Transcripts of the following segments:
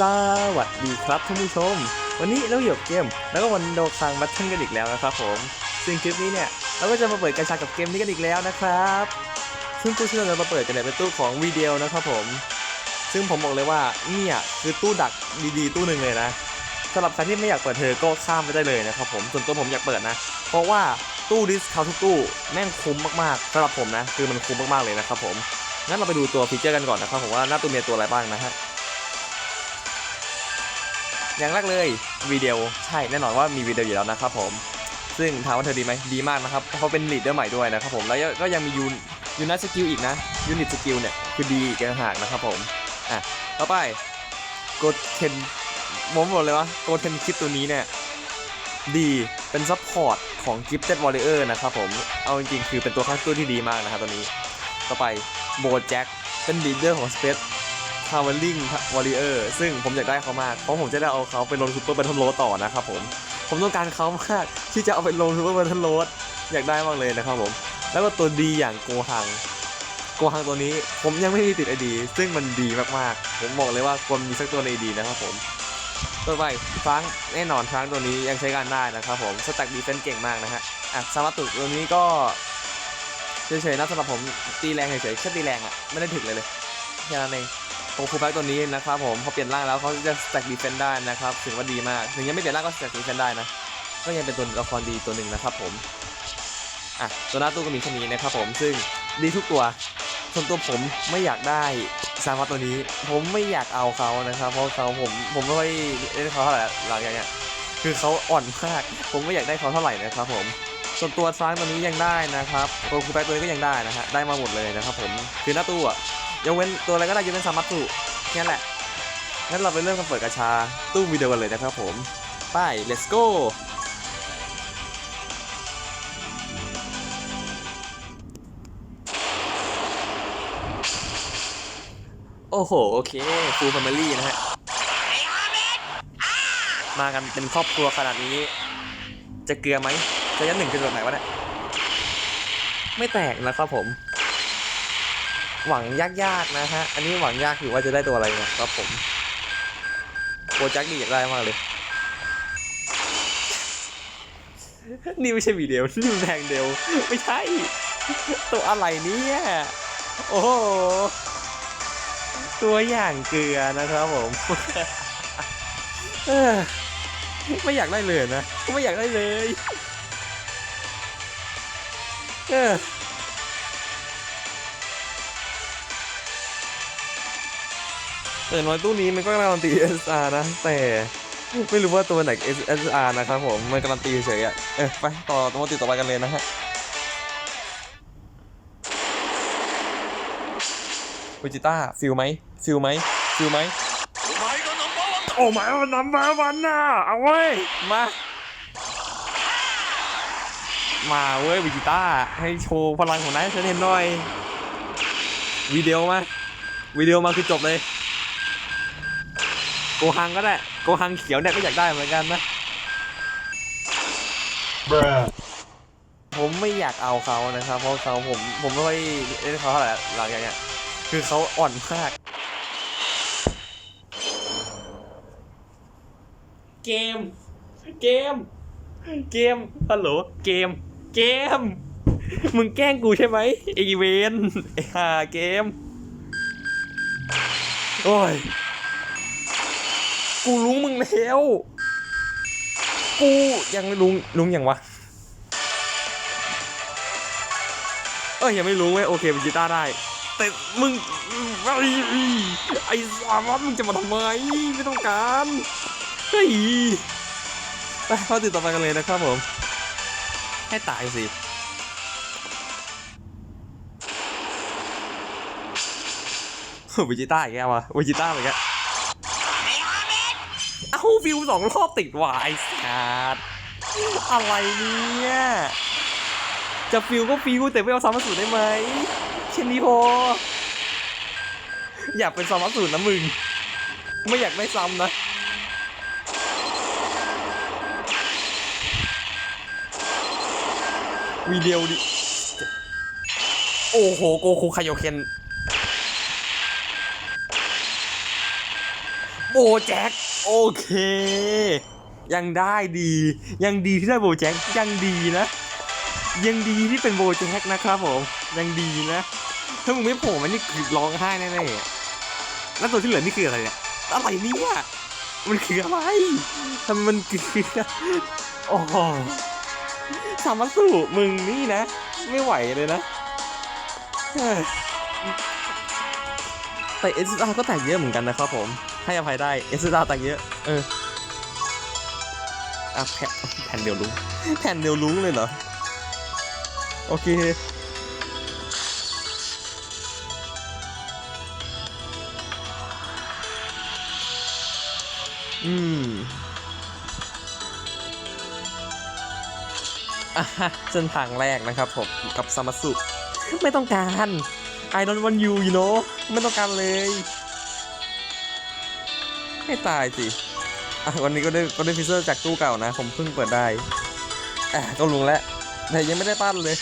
สวัสดีครับท่านผู้ชม วันนี้เราอยู่กับเกม แล้วก็วันโดคังบัตเทิลกันอีกแล้วนะครับผมซึ่งคลิปนี้เนี่ยเราก็จะมาเปิดกระชากับเกมนี้กันอีกแล้วนะครับ ซึ่งตู้ที่เราจะมาเปิดกันเนี่ยเป็นตู้ของวีเดีโอนะครับผม ซึ่งผมบอกเลยว่าเนี่ยคือตู้ดักดีๆ ตู้หนึ่งเลยนะสำหรับใครที่ไม่อยากเปิดเธอก็ข้ามไปได้เลยนะครับผมส่วนตัวผมอยากเปิดนะ เพราะว่าตู้ดิสคาทุกตู้แม่งคุ้มมากๆสำหรับผมนะ คือมันคุ้มมากๆเลยนะครับผมงั้นเราไปดูตัวฟีเจอร์กันก่อนนะครับผมว่าหน้าตู้มีตัวอะไรบ้างนะฮะ อย่างแรกเลยวีดีโอใช่แน่นอนว่ามีวีดีโออยู่แล้วนะครับผม ซึ่งถามว่าเธอดีไหมดีมากนะครับเพราะเขาเป็นลีดเดอร์ใหม่ด้วยนะครับผมแล้วก็ยังมียูนยูนัสสกิลอีกนะยูนิตสกิลเนี่ยคือดีอีกต่างหากนะครับผมอะต่อไปโกเทนผมบอกเลยว่าโกเทนคิดตัวนี้เนี่ยดีเป็นซัพพอร์ตของ Gifted Warrior นะครับผม เอาจริงๆ คือเป็นตัวข้าตัวที่ดีมากนะครับตัวนี้ ต่อไปโบแจ็คเป็นลีดเดอร์ของ Space ทาวเวลลิงวอริเออร์ซึ่งผมอยากได้เขามาก เพราะผมจะได้เอาเขาไปลงซูเปอร์แบทเทิลโรดต่อนะครับผม ผมต้องการเขามากที่จะเอาไปลงซูเปอร์แบทเทิลโรดอยากได้มากเลยนะครับผม แล้วก็ตัวดีอย่างโกฮัง โกฮังตัวนี้ผมยังไม่มีติดไอดี ซึ่งมันดีมากๆ ผมบอกเลยว่าควรมีสักตัวในดีนะครับผมต่อไปฟรังแน่นอนฟรังตัวนี้ยังใช้การได้นะครับผมสแต็กดีเฟนเก่งมากนะฮะอะซามาตุตัวนี้ก็เฉยๆนะสำหรับผมตีแรงเฉยๆแค่ตีแรงอะไม่ได้ถึงเลยเลยแค่นั้นเอง โงคูแบ็กตัวนี้นะครับผมพอเปลี่ยนร่างแล้วเขาจะสแต็กดีเฟนได้นะครับถือว่าดีมากถึงยังไม่เปลี่ยนร่างก็สแต็กดีเฟนได้นะก็ยังเป็นตัวละครดีตัวหนึ่งนะครับผมอะตัวหน้าตู้ก็มีแค่นี้นะครับผมซึ่งดีทุกตัวส่วนตัวผมไม่อยากได้ซามาตัวนี้ ผมไม่อยากเอาเขานะครับ เพราะเขาผมผมไม่ค่อยเล่นเขาเท่าไหร่หลังจากเนี้ยคือเขาอ่อนมากผมไม่อยากได้เขาเท่าไหร่นะครับผมส่วนตัวซ้ายตัวนี้ยังได้นะครับตัวคูแบ็กตัวนี้ก็ยังได้นะฮะได้มาหมดเลยนะครับผมคือหน้าตู้อะ ยกเว้นตัวอะไรก็ได้ยกเว้นซามัตสุแค่นั้นแหละ งั้นเราไปเริ่มกันเปิดกระชาตู้วิดีโอกันเลยนะครับผมไป let's go โอ้โห โอเค ฟูลแฟมิลี่นะฮะ มากันเป็นครอบครัวขนาดนี้ จะเกลือไหม จะยันหนึ่งเป็นแบบไหนวะเนี่ย ไม่แตกนะครับผม หวังยากๆนะฮะ อันนี้หวังยากอยู่ว่าจะได้ตัวอะไรนะครับผมโปรแจ็คนี่อยากได้มากเลย นี่ไม่ใช่วีเดียวนี่แพงเดียว ไม่ใช่ ตัวอะไรเนี่ยโอ้โหตัวอย่างเกลือนะครับผมไม่อยากได้เลยนะ ไม่อยากได้เลย เออ แต่น้อยตู้นี้มันก็การันตี SR นะ แต่ไม่รู้ว่าตัวไหน SR นะครับผม มันการันตีเฉยๆอะเออไปต่อตัวติดต่อไปกันเลยนะฮะวิจิต้าฟิลไหมฟิลไหมฟิลไหมโอ้หมายว่านัมเบอร์วันน่ะเอาเว้ยมา มาเว้ยวิจิต้าให้โชว์พลังของนายให้ฉันเห็นหน่อยวิดีโอมาวิดีโอมาคือจบเลย โกฮังก็ได้ โกฮังเขียวเนี่ยก็อยากได้เหมือนกันนะ Bruh. ผมไม่อยากเอาเขานะครับ เพราะเขาผมผมไม่ค่อยเล่นเขาเท่าไหร่หลังจากเนี้ยคือเขาอ่อนมาก เกม เกม เกมฮัลโหลเกม เกม มึงแกล้งกูใช่ไหมไอเวนไอห่าเกม โอ้ย กูรู้มึงแล้ว กูยังไม่รู้รู้ยังวะ เอ้ยยังไม่รู้เว้ยโอเคเป็นกีตาร์ได้ แต่มึง ไอ้ไอ้สามารถมึงจะมาทำไม ไม่ต้องการเฮ้ยไปเข้าติดต่อไปกันเลยนะครับผม ให้ตายสิวิจิต้าอีกแล้ววะวิจิต้าอีกแล้ว เอ้าฟิวสองรอบติดวายสัตว์อะไรเนี่ย จะฟิวก็ฟิวแต่ไม่เอาซ้ำมาสูตรได้ไหมแค่นี้พอ อยากเป็นซ้ำมาสูตรนะมึง ไม่อยากได้ซ้ำนะวีเดีโอดิ โอ้โห โกคูคายโยเคนโมโบแจ็ค โอเค ยังได้ดี ยังดีที่ได้โบแจ็คยังดีนะ ยังดีที่เป็นโบแจ็คนะครับผม ยังดีนะ ถ้ามึงไม่โผล่มันนี่คือร้องไห้แน่ๆแล้วตัวที่เหลือนี่คืออะไรเนี่ยอะไรเนี่ยมันคืออะไรทำไมมันคือโอ้สามัสุมึงนี่นะ ไม่ไหวเลยนะ แต่เอสอาก็แตกเยอะเหมือนกันนะครับผม ให้อภัยได้เอสอาแตกเยอะ เอออะแผ่นแผ่นเดียวลุ้งแผ่นเดียวลุ้งเลยเหรอ โอเคอืมอะฮะเส้นทางแรกนะครับผมกับซามาสุ ไม่ต้องการ I don't want you you know ไม่ต้องการเลยให้ตายสิอะวันนี้ก็ได้ก็ได้ฟิเซอร์จากตู้เก่านะ ผมเพิ่งเปิดได้อะก็ลุงแล้วแต่ยังไม่ได้ปั้นเลย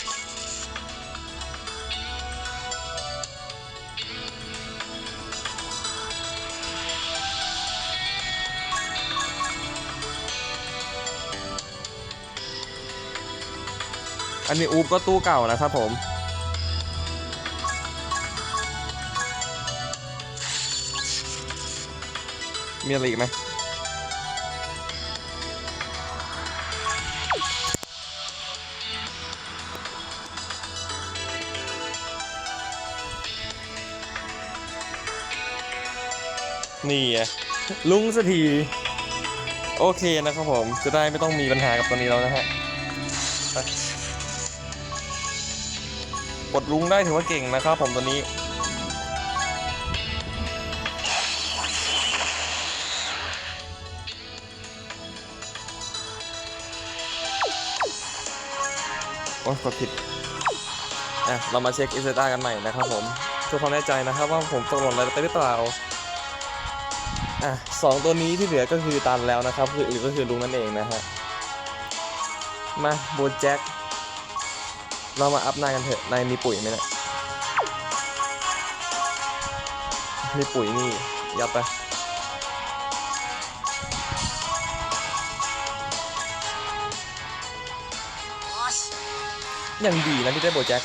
อันนี้อูปก็ตู้เก่านะครับผม มีอะไรอีกไหมนี่ไงลุงสักที โอเคนะครับผม จะได้ไม่ต้องมีปัญหากับตัวนี้แล้วนะฮะไปกดลุงได้ถือว่าเก่งนะครับผมตัวนี้ โอ้ยกดผิดอะเรามาเช็คอินเซต้ากันใหม่นะครับผมเพื่อความแน่ใจนะครับว่าผมตกหล่นอะไรไปหรือเปล่าอะสองตัวนี้ที่เหลือก็คือตันแล้วนะครับคืออื่นก็คือลุงนั่นเองนะฮะมาโบแจ็คเรามาอัพนายกันเถอะนายมีปุ๋ยไหมเนี่ยมีปุ๋ยนี่ยับไป ยังดีนะที่ได้โบแจ็ค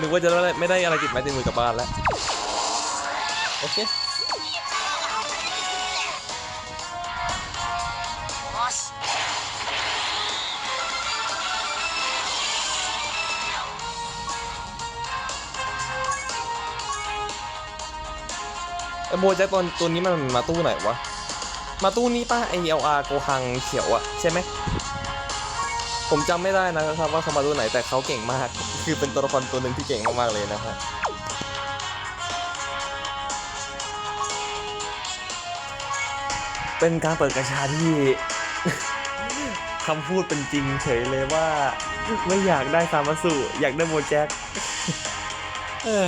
นึกว่าจะไม่ได้อะไรติดไม้ติดมือกลับบ้านแล้ว โอเคไอโบแจ็คตัวตัวนี้มันมาตู้ไหนวะ มาตู้นี้ป่ะ ALR โกหังเขียวอะใช่ไหม ผมจำไม่ได้นะครับว่าเขามาตู้ไหนแต่เขาเก่งมาก คือเป็นตัวละครตัวหนึ่งที่เก่งมากๆเลยนะฮะเป็นการเปิดกระชาที่คำพูดเป็นจริงเฉยเลยว่า ไม่อยากได้ซามาสุอยากได้โมแจ็คเออ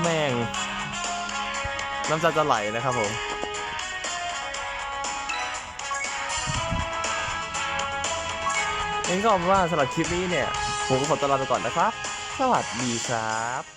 แม่ง น้ำตาจะไหลนะครับผม งั้นก็เอาเป็นว่าสำหรับคลิปนี้เนี่ย ผมก็ขอตัวลาไปก่อนนะครับ สวัสดีครับ